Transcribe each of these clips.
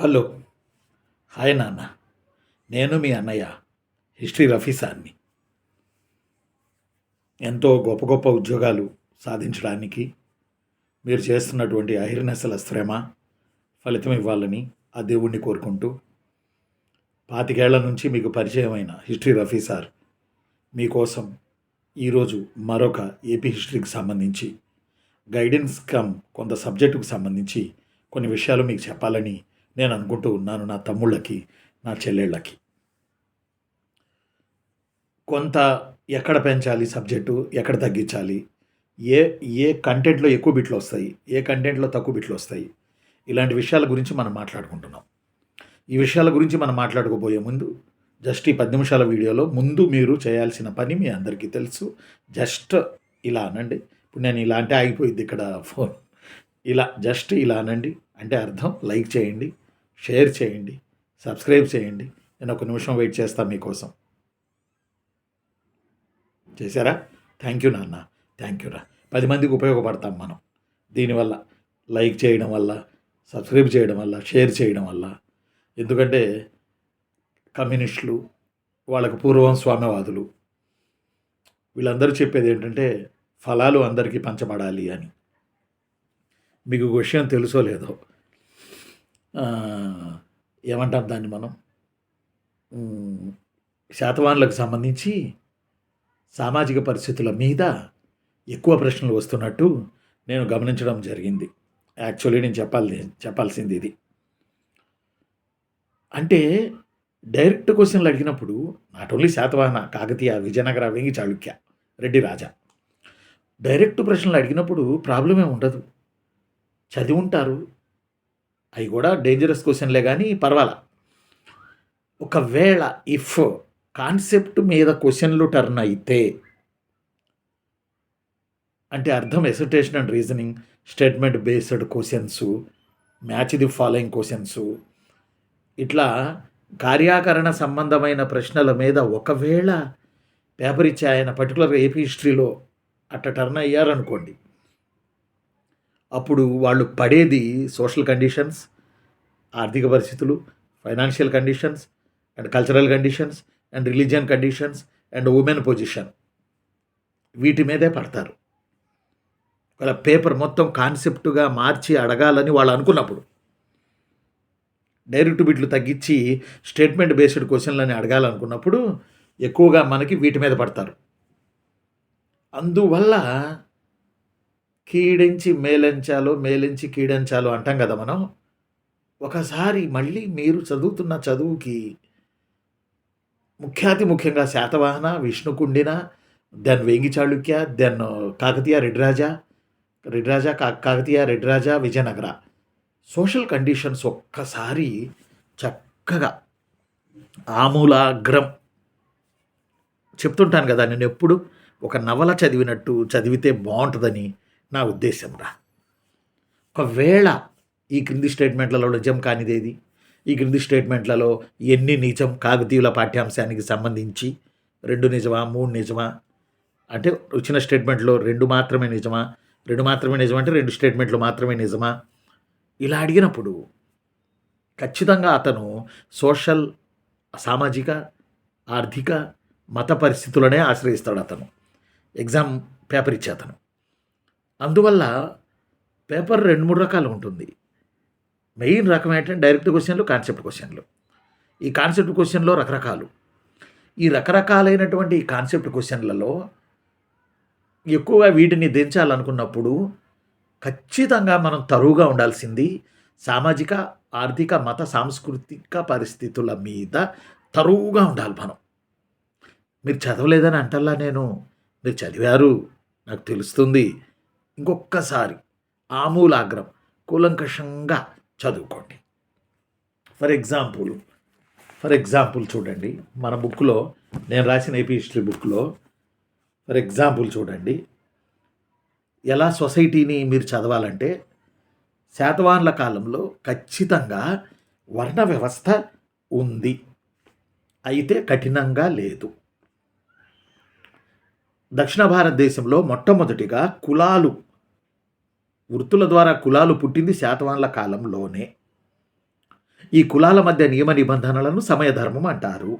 Hello. Hi నాన్న. నేను మీ అన్నయ్య హిస్టరీ రఫీసాన్ని. ఎంతో గొప్ప గొప్ప ఉద్యోగాలు సాధించడానికి మీరు చేస్తున్నటువంటి అహిర్నెసల శ్రమ ఫలితం ఇవ్వాలని ఆ దేవుణ్ణి కోరుకుంటూ పాతికేళ్ళ నుంచి మీకు పరిచయమైన హిస్టరీ రఫీ సార్ మీకోసం ఈరోజు మరొక ఏపీ హిస్టరీకి సంబంధించి గైడెన్స్ కమ్ కొంత సబ్జెక్టుకు సంబంధించి కొన్ని విషయాలు మీకు చెప్పాలని నేను అనుకుంటూ ఉన్నాను నా తమ్ముళ్ళకి నా చెల్లెళ్ళకి. కొంత ఎక్కడ పెంచాలి సబ్జెక్టు ఎక్కడ తగ్గించాలి ఏ ఏ కంటెంట్లో ఎక్కువ బిట్లు వస్తాయి ఏ కంటెంట్లో తక్కువ బిట్లు వస్తాయి ఇలాంటి విషయాల గురించి మనం మాట్లాడుకుంటున్నాం. ఈ విషయాల గురించి మనం మాట్లాడుకోబోయే ముందు జస్ట్ ఈ పది నిమిషాల వీడియోలో ముందు మీరు చేయాల్సిన పని మీ అందరికీ తెలుసు. జస్ట్ ఇలా అనండి. ఇప్పుడు నేను ఇలా అంటే ఆగిపోయింది ఇక్కడ ఫోన్. ఇలా జస్ట్ ఇలా అనండి. అంటే అర్థం లైక్ చేయండి. షేర్ చేయండి సబ్స్క్రైబ్ చేయండి. నేను ఒక నిమిషం వెయిట్ చేస్తాను మీకోసం. చేశారా? థ్యాంక్ యూ నాన్న థ్యాంక్ యూ రా. పది మందికి ఉపయోగపడతాం మనం. దీనివల్ల లైక్ చేయడం వల్ల సబ్స్క్రైబ్ చేయడం వల్ల షేర్ చేయడం వల్ల. ఎందుకంటే కమ్యూనిస్టులు వాళ్ళకు పూర్వం స్వామ్యవాదులు. వీళ్ళందరూ చెప్పేది ఏంటంటే ఫలాలు అందరికీ పంచబడాలి అని. మీకు విషయం తెలుసో లేదో ఏమంటాం దాన్ని మనం? శాతవానులకు శాతవాహనులకు సంబంధించి సామాజిక పరిస్థితుల మీద ఎక్కువ ప్రశ్నలు వస్తున్నట్టు నేను గమనించడం జరిగింది. యాక్చువల్లీ నేను చెప్పాలి చెప్పాల్సింది ఇది. అంటే డైరెక్ట్ క్వశ్చన్లు అడిగినప్పుడు not only Satavahana Kakatiya Vijayanagara Vengi Chalukya Reddi Raja. Direct ప్రశ్నలు అడిగినప్పుడు ప్రాబ్లమే ఉండదు. చదివి ఉంటారు అవి కూడా డేంజరస్ క్వశ్చన్లే కానీ పర్వాలా. ఒకవేళ ఇఫ్ కాన్సెప్ట్ మీద క్వశ్చన్లు టర్న్ అయితే అంటే అర్థం assertion and reasoning statement based questions match the following questions ఇట్లా కార్యాకరణ సంబంధమైన ప్రశ్నల మీద ఒకవేళ పేపర్ ఇచ్చే ఆయన పర్టికులర్గా ఏపీ హిస్టరీలో అట్ట టర్న్ అయ్యారనుకోండి. అప్పుడు వాళ్ళు పడేది సోషల్ కండిషన్స్ ఆర్థిక పరిస్థితులు financial conditions and cultural conditions and religion conditions and women position. వీటి మీదే పడతారు. వాళ్ళ పేపర్ మొత్తం కాన్సెప్ట్గా మార్చి అడగాలని వాళ్ళు అనుకున్నప్పుడు డైరెక్ట్ బిట్లు తగ్గించి స్టేట్మెంట్ బేస్డ్ క్వశ్చన్లని అడగాలనుకున్నప్పుడు ఎక్కువగా మనకి వీటి మీద పడతారు. అందువల్ల కీడించి మేలెంచాలో మేలించి కీడించాలో అంటాం కదా మనం. ఒకసారి మళ్ళీ మీరు చదువుతున్న చదువుకి ముఖ్యాతి ముఖ్యంగా శాతవాహన విష్ణుకుండిన దెన్ వేంగి చాళుక్య దెన్ కాకతీయ రెడ్రాజా రెడ్రాజా కా కాకతీయ రెడ్రాజా విజయనగర. సోషల్ కండిషన్స్ ఒక్కసారి చక్కగా ఆమూలాగ్రం. చెప్తుంటాను కదా నేను ఎప్పుడు ఒక నవల చదివినట్టు చదివితే బాగుంటుందని. నా ఉద్దేశం రా. ఒకవేళ ఈ క్రింది స్టేట్మెంట్లలో నిజం కానిదేది ఈ క్రింది స్టేట్మెంట్లలో ఎన్ని నిజం కాకతీయుల పాఠ్యాంశానికి సంబంధించి? రెండు నిజమా? మూడు నిజమా? అంటే వచ్చిన స్టేట్మెంట్లో రెండు మాత్రమే నిజమా? రెండు మాత్రమే నిజమా అంటే రెండు స్టేట్మెంట్లు మాత్రమే నిజమా? ఇలా అడిగినప్పుడు ఖచ్చితంగా అతను సోషల్ సామాజిక ఆర్థిక మత పరిస్థితులనే ఆశ్రయిస్తాడు అతను. ఎగ్జామ్ పేపర్ ఇచ్చే అతను అందువల్ల పేపర్ రెండు మూడు రకాలు ఉంటుంది. మెయిన్ రకం ఏంటంటే డైరెక్ట్ క్వశ్చన్లు కాన్సెప్ట్ క్వశ్చన్లు. ఈ కాన్సెప్ట్ క్వశ్చన్లో రకరకాలు. ఈ రకరకాలైనటువంటి ఈ కాన్సెప్ట్ క్వశ్చన్లలో ఎక్కువగా వీటిని దించాలనుకున్నప్పుడు ఖచ్చితంగా మనం తరువుగా ఉండాల్సింది సామాజిక ఆర్థిక మత సాంస్కృతిక పరిస్థితుల మీద తరువుగా ఉండాలి మనం. మీరు చదవలేదని అంటల్లా నేను. మీరు చదివారు నాకు తెలుస్తుంది. ఇంకొక్కసారి ఆమూలాగ్రం కూలంకషంగా చదువుకోండి. ఫర్ ఎగ్జాంపుల్ ఫర్ ఎగ్జాంపుల్ చూడండి మన బుక్లో నేను రాసిన ఏపీ హిస్టరీ బుక్లో ఫర్ ఎగ్జాంపుల్ చూడండి ఎలా సొసైటీని మీరు చదవాలంటే శాతవాహనుల కాలంలో ఖచ్చితంగా వర్ణ వ్యవస్థ ఉంది. అయితే కఠినంగా లేదు. దక్షిణ భారతదేశంలో మొట్టమొదటిగా కులాలు వృత్తుల ద్వారా కులాలు పుట్టింది శాతవాహనుల కాలంలోనే. ఈ కులాల మధ్య నియమ నిబంధనలను సమయధర్మం అంటారు.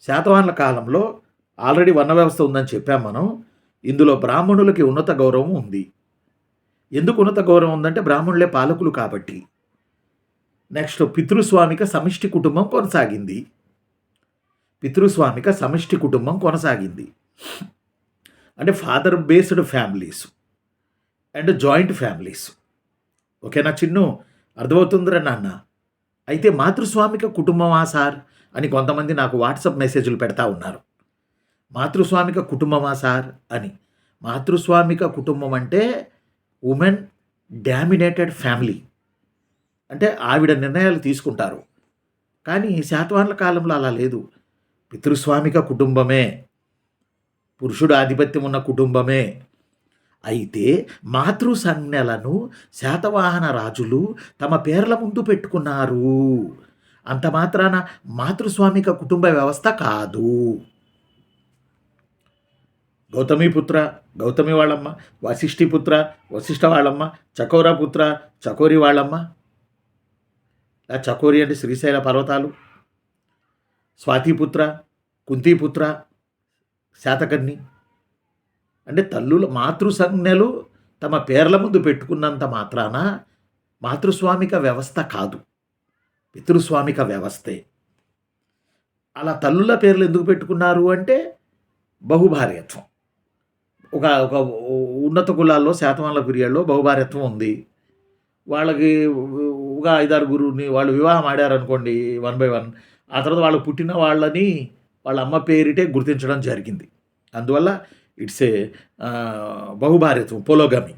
శాతవాహనుల కాలంలో ఆల్రెడీ వర్ణ వ్యవస్థ ఉందని చెప్పాం మనం. ఇందులో బ్రాహ్మణులకి ఉన్నత గౌరవం ఉంది. ఎందుకు ఉన్నత గౌరవం ఉందంటే బ్రాహ్మణులే పాలకులు కాబట్టి. నెక్స్ట్ పితృస్వామిక సమిష్టి కుటుంబం కొనసాగింది. పితృస్వామిక సమిష్టి కుటుంబం కొనసాగింది. అంటే father based families. And joint families. ఓకేనా చిన్ను? అర్థమవుతుందిరా నాన్న. అయితే మాతృస్వామిక కుటుంబమా సార్? అని కొంతమంది నాకు వాట్సాప్ మెసేజ్లు పెడతా ఉన్నారు. మాతృస్వామిక కుటుంబమా సార్? అని. మాతృస్వామిక కుటుంబం అంటే ఉమెన్ డామినేటెడ్ ఫ్యామిలీ. అంటే ఆవిడ నిర్ణయాలు తీసుకుంటారు. కానీ శాతవాహనుల కాలంలో అలా లేదు. పితృస్వామిక కుటుంబమే. పురుషుడు ఆధిపత్యం ఉన్న కుటుంబమే. అయితే మాతృ సంజ్ఞలను శాతవాహన రాజులు తమ పేర్ల ముందు పెట్టుకున్నారు. అంత మాత్రాన మాతృస్వామిక కుటుంబ వ్యవస్థ కాదు. గౌతమిపుత్ర గౌతమి వాళ్ళమ్మ వశిష్ఠిపుత్ర వశిష్ఠ వాళ్ళమ్మ చకోరా పుత్ర చకోరి వాళ్ళమ్మ. చకోరి అంటే శ్రీశైల పర్వతాలు. స్వాతిపుత్ర కుంతిపుత్ర శాతకర్ణి. అంటే తల్లుల మాతృ సంజ్ఞలు తమ పేర్ల ముందు పెట్టుకున్నంత మాత్రాన మాతృస్వామిక వ్యవస్థ కాదు. పితృస్వామిక వ్యవస్థే. అలా తల్లుల పేర్లు ఎందుకు పెట్టుకున్నారు అంటే బహుభార్యత్వం. ఒక ఒక ఉన్నత కులాల్లో శాతవాహనుల గురియాల్లో బహుభార్యత్వం ఉంది. వాళ్ళకి ఒక ఐదారుగురుని వాళ్ళు వివాహం ఆడారనుకోండి వన్ బై వన్. ఆ తర్వాత వాళ్ళు పుట్టిన వాళ్ళని వాళ్ళ అమ్మ పేరిటే గుర్తించడం జరిగింది. అందువల్ల ఇట్స్ ఏ బహుభార్యత్వం పొలోగమి.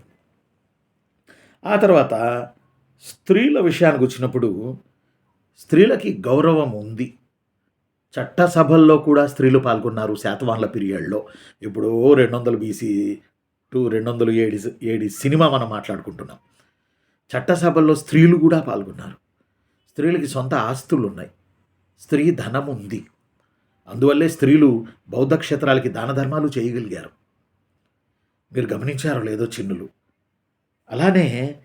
ఆ తర్వాత స్త్రీల విషయానికి వచ్చినప్పుడు స్త్రీలకి గౌరవం ఉంది. చట్టసభల్లో కూడా స్త్రీలు పాల్గొన్నారు శాతవాహనుల పీరియడ్లో. ఇప్పుడు రెండు వందలు బీసీ టు రెండు వందలు ఏడి ఏడి సినిమా మనం మాట్లాడుకుంటున్నాం. చట్టసభల్లో స్త్రీలు కూడా పాల్గొన్నారు. స్త్రీలకి సొంత ఆస్తులు ఉన్నాయి స్త్రీ ధనం ఉంది అందువల్లే స్త్రీలు బౌద్ధ క్షేత్రాలకి దాన ధర్మాలు చేయగలిగారు. మీరు గమనించారో లేదో చిన్నులు. అలానే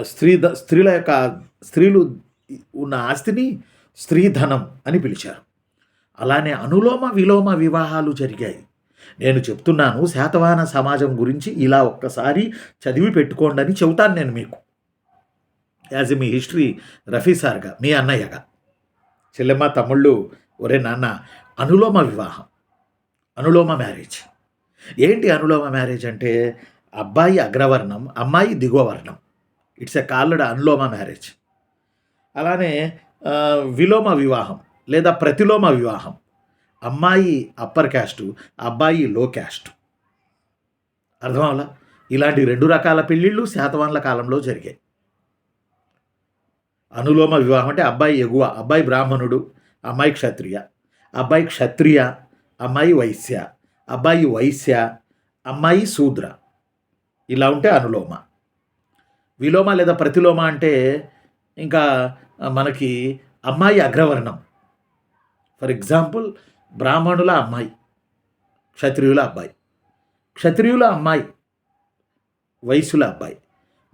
స్త్రీ ద స్త్రీల యొక్క స్త్రీలు ఉన్న ఆస్తిని స్త్రీధనం అని పిలిచారు. అలానే అనులోమ విలోమ వివాహాలు జరిగాయి. నేను చెప్తున్నాను శాతవాహన సమాజం గురించి ఇలా ఒక్కసారి చదివి పెట్టుకోండి అని చెబుతాను నేను మీకు. యాజ్ మీ హిస్టరీ రఫీ సార్గా మీ అన్నయ్యగా. చెల్లెమ్మ తమ్ముళ్ళు ఒరే నాన్న అనులోమ వివాహం అనులోమ మ్యారేజ్. ఏంటి అనులోమ మ్యారేజ్ అంటే అబ్బాయి అగ్రవర్ణం అమ్మాయి దిగువ వర్ణం it's a called anulom marriage. అలానే విలోమ వివాహం లేదా ప్రతిలోమ వివాహం. అమ్మాయి అప్పర్ క్యాస్ట్ అబ్బాయి లో క్యాస్ట్. అర్థం అవలా ఇలాంటి రెండు రకాల పెళ్ళిళ్ళు శాతవాహనుల కాలంలో జరిగాయి. అనులోమ వివాహం అంటే అబ్బాయి ఎగువ అబ్బాయి బ్రాహ్మణుడు అమ్మాయి క్షత్రియ అబ్బాయి క్షత్రియ అమ్మాయి వైశ్య అబ్బాయి వైశ్య అమ్మాయి శూద్ర. ఇలా ఉంటే అనులోమ. విలోమ లేదా ప్రతిలోమ అంటే ఇంకా మనకి అమ్మాయి అగ్రవర్ణం. ఫర్ ఎగ్జాంపుల్ బ్రాహ్మణుల అమ్మాయి క్షత్రియుల అబ్బాయి. క్షత్రియుల అమ్మాయి వైశ్యుల అబ్బాయి.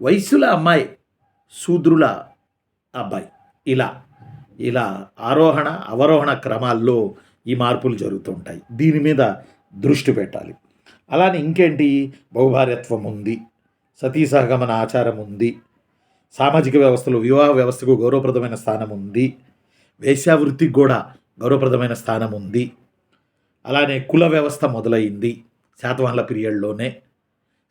వైశ్యుల అమ్మాయి శూద్రుల అబ్బాయి. ఇలా. ఇలా ఆరోహణ అవరోహణ క్రమాల్లో ఈ మార్పులు జరుగుతుంటాయి దీని మీద దృష్టి పెట్టాలి. అలానే ఇంకేంటి? బహుభార్యత్వం ఉంది సతీ సహగమన ఆచారం ఉంది సామాజిక వ్యవస్థలో వివాహ వ్యవస్థకు గౌరవప్రదమైన స్థానం ఉంది వేశ్యావృత్తికి కూడా గౌరవప్రదమైన స్థానం ఉంది. అలానే కుల వ్యవస్థ మొదలైంది శాతవాహనుల పీరియడ్లోనే.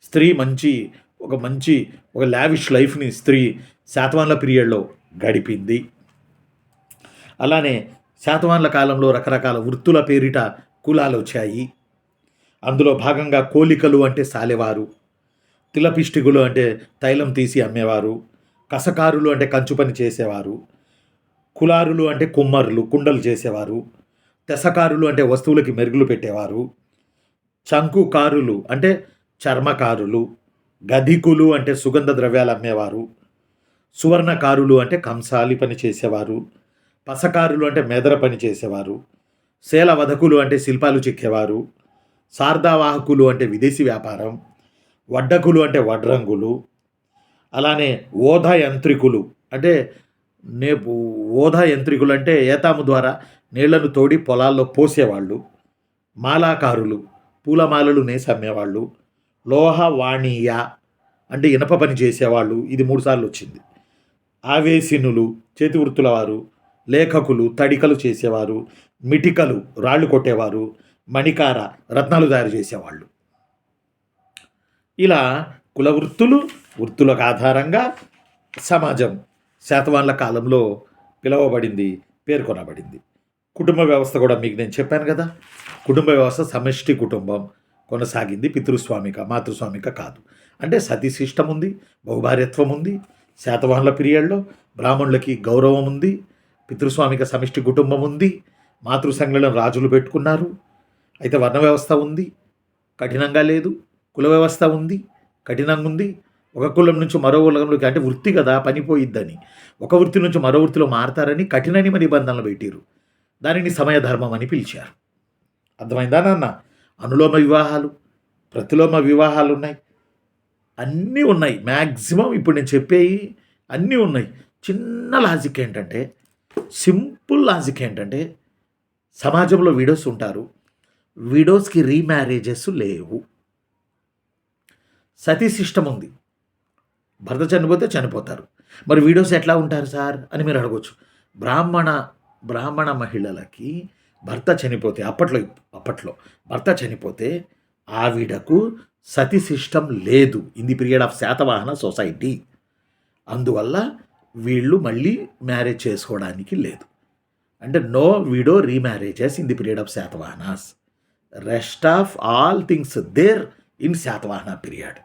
స్త్రీ మంచి ఒక మంచి ఒక లావిష్ లైఫ్ని స్త్రీ శాతవాహనుల పీరియడ్లో గడిపింది. అలానే శాతవాహనుల కాలంలో రకరకాల వృత్తుల పేరిట కులాలు వచ్చాయి. అందులో భాగంగా కోలికలు అంటే సాలెవారు తిలపిష్టిగులు అంటే తైలం తీసి అమ్మేవారు కసకారులు అంటే కంచు పని చేసేవారు కులారులు అంటే కుమ్మరులు కుండలు చేసేవారు తెసకారులు అంటే వస్తువులకి మెరుగులు పెట్టేవారు చంకుకారులు అంటే చర్మకారులు గధికులు అంటే సుగంధ ద్రవ్యాలు అమ్మేవారు సువర్ణకారులు అంటే కంసాలి పని చేసేవారు పసకారులు అంటే మెదర పని చేసేవారు. శేల వధకులు అంటే శిల్పాలు చెక్కేవారు. శారదావాహకులు అంటే విదేశీ వ్యాపారం. వడ్డకులు అంటే వడ్రంగులు. అలానే ఓధ యంత్రికులు అంటే నేపు ఓధ యంత్రికులు అంటే ఏతాము ద్వారా నీళ్ళను తోడి పొలాల్లో పోసేవాళ్ళు. మాలాకారులు పూలమాలలు నేసి అమ్మేవాళ్ళు. లోహ వాణీయ అంటే ఇనప పని చేసేవాళ్ళు. ఇది మూడుసార్లు వచ్చింది. ఆవేశినులు చేతివృత్తుల వారు లేఖకులు తడికలు చేసేవారు మిటికలు రాళ్ళు కొట్టేవారు మణికార రత్నాలు తయారు చేసేవాళ్ళు. ఇలా కుల వృత్తులు వృత్తులకు ఆధారంగా సమాజం శాతవాన్ల కాలంలో పిలవబడింది పేర్కొనబడింది. కుటుంబ వ్యవస్థ కూడా మీకు నేను చెప్పాను కదా. కుటుంబ వ్యవస్థ సమష్టి కుటుంబం కొనసాగింది పితృస్వామిక మాతృస్వామిక కాదు. అంటే సతీశిష్టం ఉంది బహుభార్యత్వం ఉంది శాతవాహనుల పీరియడ్లో బ్రాహ్మణులకి గౌరవం ఉంది పితృస్వామిక సమిష్టి కుటుంబం ఉంది. మాతృ రాజులు పెట్టుకున్నారు. అయితే వర్ణ వ్యవస్థ ఉంది. కఠినంగా లేదు. కుల వ్యవస్థ ఉంది. కఠినంగా ఉంది. ఒక కులం నుంచి మరో కులంలోకి అంటే వృత్తి కదా పనిపోయిద్దని ఒక వృత్తి నుంచి మరో వృత్తిలో మారతారని కఠిన నియమ నిబంధనలు పెట్టారు దానిని సమయధర్మం అని పిలిచారు. అర్థమైందా నాన్న? అనులోమ వివాహాలు ప్రతిలోమ వివాహాలు ఉన్నాయి. అన్నీ ఉన్నాయి. మ్యాక్సిమం ఇప్పుడు నేను చెప్పేవి అన్నీ ఉన్నాయి. చిన్న లాజిక్ ఏంటంటే సింపుల్ లాజిక్ ఏంటంటే సమాజంలో విడోస్ ఉంటారు. విడోస్కి రీమ్యారేజెస్ లేవు. సతీ సిస్టమ్ ఉంది. భర్త చనిపోతే చనిపోతారు. మరి వీడియోస్ ఎట్లా ఉంటారు సార్ అని మీరు అడగవచ్చు బ్రాహ్మణ బ్రాహ్మణ మహిళలకి భర్త చనిపోతే అప్పట్లో అప్పట్లో భర్త చనిపోతే ఆవిడకు సతి సిస్టమ్ లేదు. In the period of Satavahana society. అందువల్ల వీళ్ళు మళ్ళీ మ్యారేజ్ చేసుకోవడానికి లేదు. అంటే no widow remarriages in the period of Satavahanas. Rest of all things there in Satavahana period.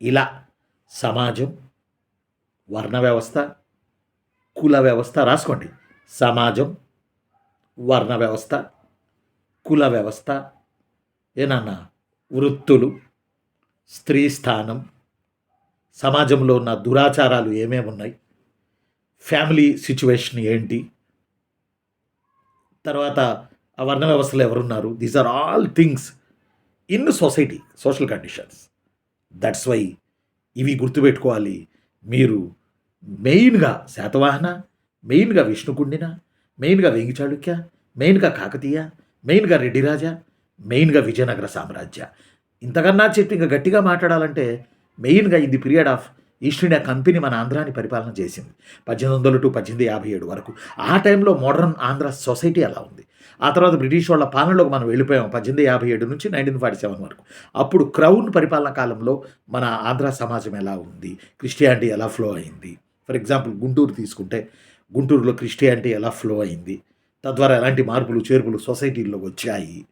ఇలా సమాజం వర్ణ వ్యవస్థ కుల వ్యవస్థ రాసుకోండి. సమాజం వర్ణ వ్యవస్థ కుల వ్యవస్థ ఏనన్నా వృత్తులు స్త్రీ స్థానం సమాజంలో ఉన్న దురాచారాలు ఏమేమి ఉన్నాయి ఫ్యామిలీ సిచ్యువేషన్ ఏంటి? తర్వాత ఆ వర్ణ వ్యవస్థలో ఎవరున్నారు? These are all things in society social conditions that's why ఇవి గుర్తుపెట్టుకోవాలి. మీరు మెయిన్గా శాతవాహన మెయిన్గా విష్ణుకుండిన మెయిన్గా వేంగి చాళుక్య మెయిన్గా కాకతీయ మెయిన్గా రెడ్డిరాజా మెయిన్గా విజయనగర సామ్రాజ్య. ఇంతకన్నా చెప్పి ఇంకా గట్టిగా మాట్లాడాలంటే మెయిన్గా ఇది period of East India company మన ఆంధ్రాని పరిపాలన చేసింది. పద్దెనిమిది వందల టు పద్దెనిమిది యాభై ఏడు వరకు. ఆ టైంలో మోడర్న్ ఆంధ్ర సొసైటీ అలా ఉంది. ఆ తర్వాత బ్రిటిష్ వాళ్ళ పాలనలోకి మనం వెళ్ళిపోయాం పద్దెనిమిది యాభై ఏడు నుంచి నైన్టీన్ ఫార్టీ సెవెన్ వరకు. అప్పుడు క్రౌన్ పరిపాలన కాలంలో మన ఆంధ్ర సమాజం ఎలా ఉంది? క్రిస్టియానిటీ ఎలా ఫ్లో అయింది? ఫర్ ఎగ్జాంపుల్ గుంటూరు తీసుకుంటే గుంటూరులో క్రిస్టియానిటీ ఎలా ఫ్లో అయింది? తద్వారా ఎలాంటి మార్పులు చేర్పులు సొసైటీల్లో వచ్చాయి?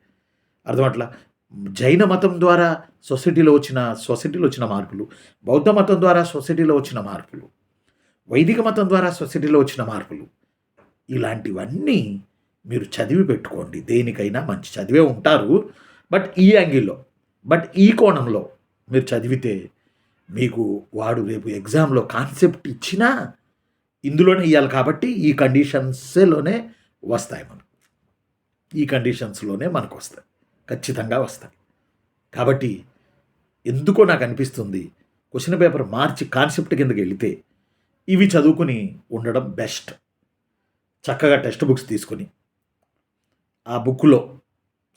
అర్థమట్లా? జైన మతం ద్వారా సొసైటీలో వచ్చిన సొసైటీలో వచ్చిన మార్పులు బౌద్ధ మతం ద్వారా సొసైటీలో వచ్చిన మార్పులు వైదిక మతం ద్వారా సొసైటీలో వచ్చిన మార్పులు ఇలాంటివన్నీ మీరు చదివి పెట్టుకోండి. దేనికైనా మంచి చదివే ఉంటారు. బట్ ఈ యాంగిల్లో బట్ ఈ కోణంలో మీరు చదివితే మీకు వాడు రేపు ఎగ్జామ్లో కాన్సెప్ట్ ఇచ్చినా ఇందులోనే ఇవ్వాలి కాబట్టి ఈ కండిషన్స్లోనే వస్తాయి మనకు. ఈ కండిషన్స్లోనే మనకు వస్తాయి. ఖచ్చితంగా వస్తాయి. కాబట్టి ఎందుకో నాకు అనిపిస్తుంది క్వశ్చన్ పేపర్ మార్చి కాన్సెప్ట్ కిందకి వెళితే ఇవి చదువుకుని ఉండడం బెస్ట్. చక్కగా టెక్స్ట్ బుక్స్ తీసుకొని ఆ బుక్లో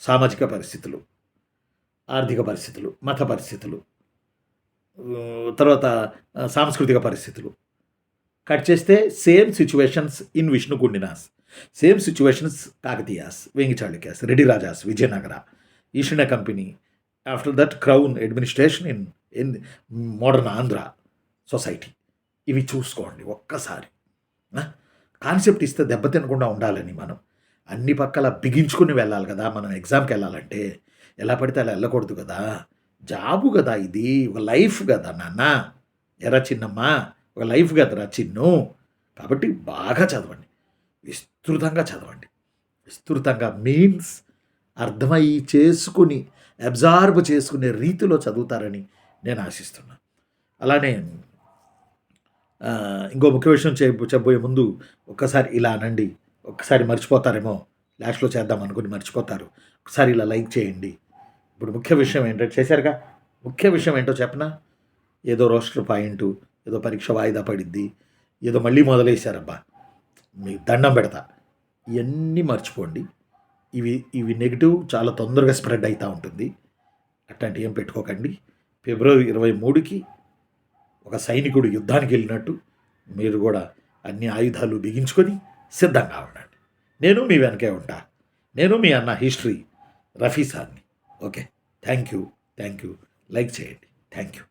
సామాజిక పరిస్థితులు ఆర్థిక పరిస్థితులు మత పరిస్థితులు తర్వాత సాంస్కృతిక పరిస్థితులు. కట్ చేస్తే same situations in Vishnukundinas same situations Kakatiyas Vengi Chalukyas Reddi Rajas Vijayanagara East India Company after that crown administration in in modern Andhra society ఇవి చూసుకోండి ఒక్కసారి. కాన్సెప్ట్ ఇస్తే దెబ్బ తినకుండా ఉండాలని మనం. అన్ని పక్కల బిగించుకుని వెళ్ళాలి కదా మనం ఎగ్జామ్కి వెళ్ళాలంటే. ఎలా పడితే అలా వెళ్ళకూడదు కదా. జాబు కదా ఇది ఒక లైఫ్ కదా నాన్న. ఎరా చిన్నమ్మా ఒక లైఫ్ కదరా చిన్ను. కాబట్టి బాగా చదవండి. విస్తృతంగా చదవండి. విస్తృతంగా మీన్స్ అర్థమయ్యి చేసుకుని అబ్జార్బ్ చేసుకునే రీతిలో చదువుతారని నేను ఆశిస్తున్నాను అలానే ఇంకో ముఖ్య విషయం చెప్ప చెప్పబోయే ముందు ఒక్కసారి ఇలా అనండి. ఒక్కసారి మర్చిపోతారేమో లాస్ట్లో చేద్దాం అనుకుని మర్చిపోతారు. ఒకసారి ఇలా లైక్ చేయండి. ఇప్పుడు ముఖ్య విషయం ఏంటంటే చేశారుగా? ముఖ్య విషయం ఏంటో చెప్పనా? ఏదో రోస్టర్ పాయింట్ ఏదో పరీక్ష వాయిదా పడిద్ది ఏదో మళ్ళీ మొదలేశారబ్బా. మీకు దండం పెడతా. ఇవన్నీ మర్చిపోండి. ఇవి ఇవి నెగిటివ్ చాలా తొందరగా స్ప్రెడ్ అవుతూ ఉంటుంది. అట్లాంటి ఏం పెట్టుకోకండి. ఫిబ్రవరి ఇరవై మూడుకి ఒక సైనికుడు యుద్ధానికి వెళ్ళినట్టు మీరు కూడా అన్ని ఆయుధాలు బిగించుకొని సిద్ధంగా ఉండండి. నేను మీ వెనకే ఉంటా. నేను మీ అన్న హిస్టరీ రఫీ సార్ని. Okay. Thank you thank you like చేయండి. Thank you